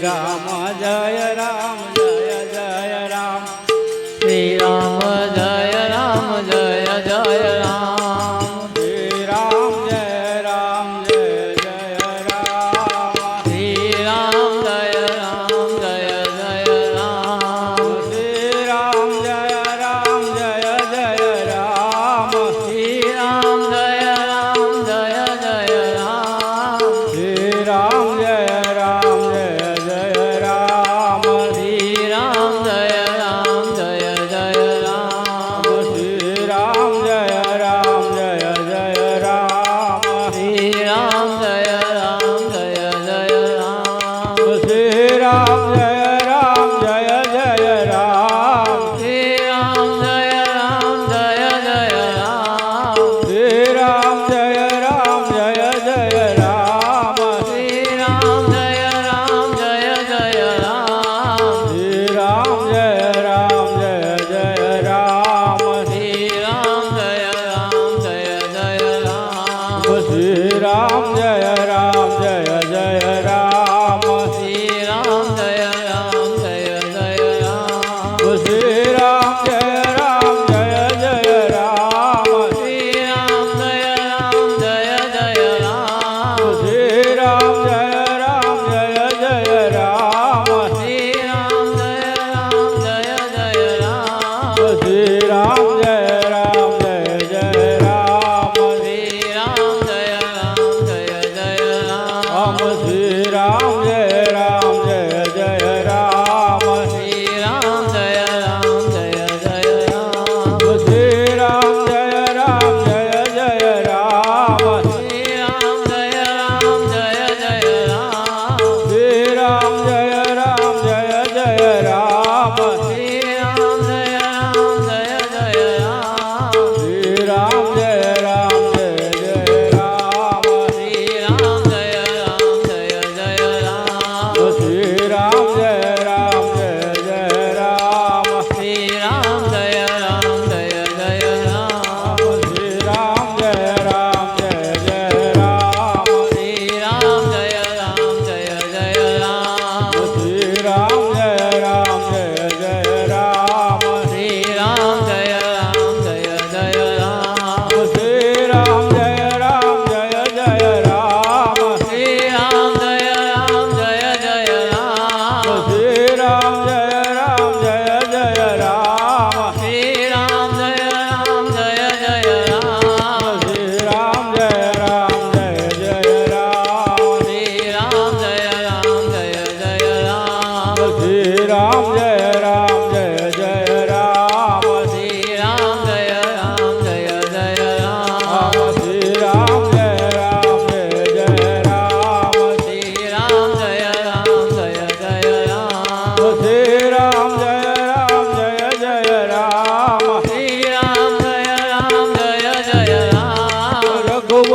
રામ જય રામ. Allahu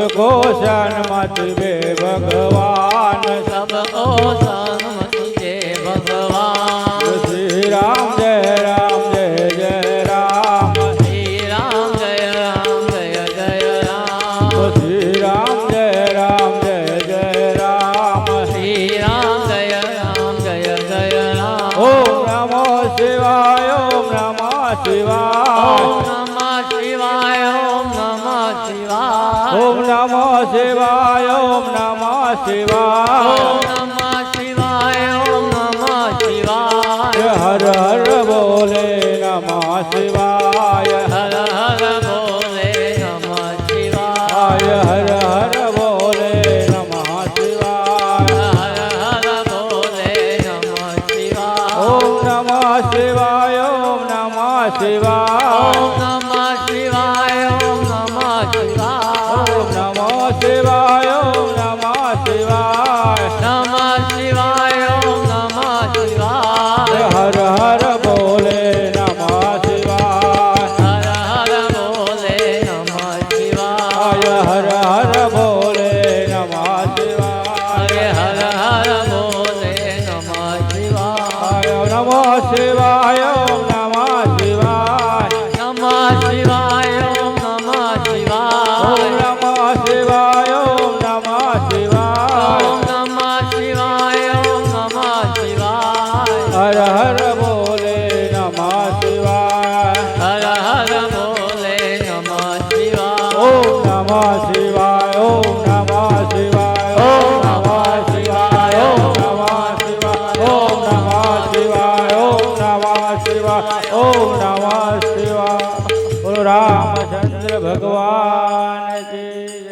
सबको सन्मत वे भगवान सबको सन्मत वे भगवान श्री राम जय राम जय जय राम श्री राम जय राम जय जय राम श्री राम जय राम जय जय राम श्री राम जय राम जय जय राम ओम नमो शिवाय ओम नमः शिवाय ओम नमः शिवाय ओम શિવાય ઓમ નમો શિવાય ઓમ નમો શિવાય. ઓમ નમો શિવાય ઓમ નમો શિવાય. હર હર બોલે નમો શિવાય. हर हर हर बोल શિવા ઓમ નમઃ શિવા બોલો રામચંદ્ર ભગવાન કી